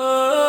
Oh.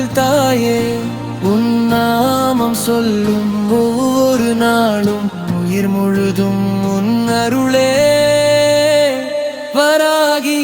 அருள் தாயே உன் நாமம் சொல்லும் ஒவ்வொரு நாளும் உயிர் முழுதும் உன் அருளே. வராகி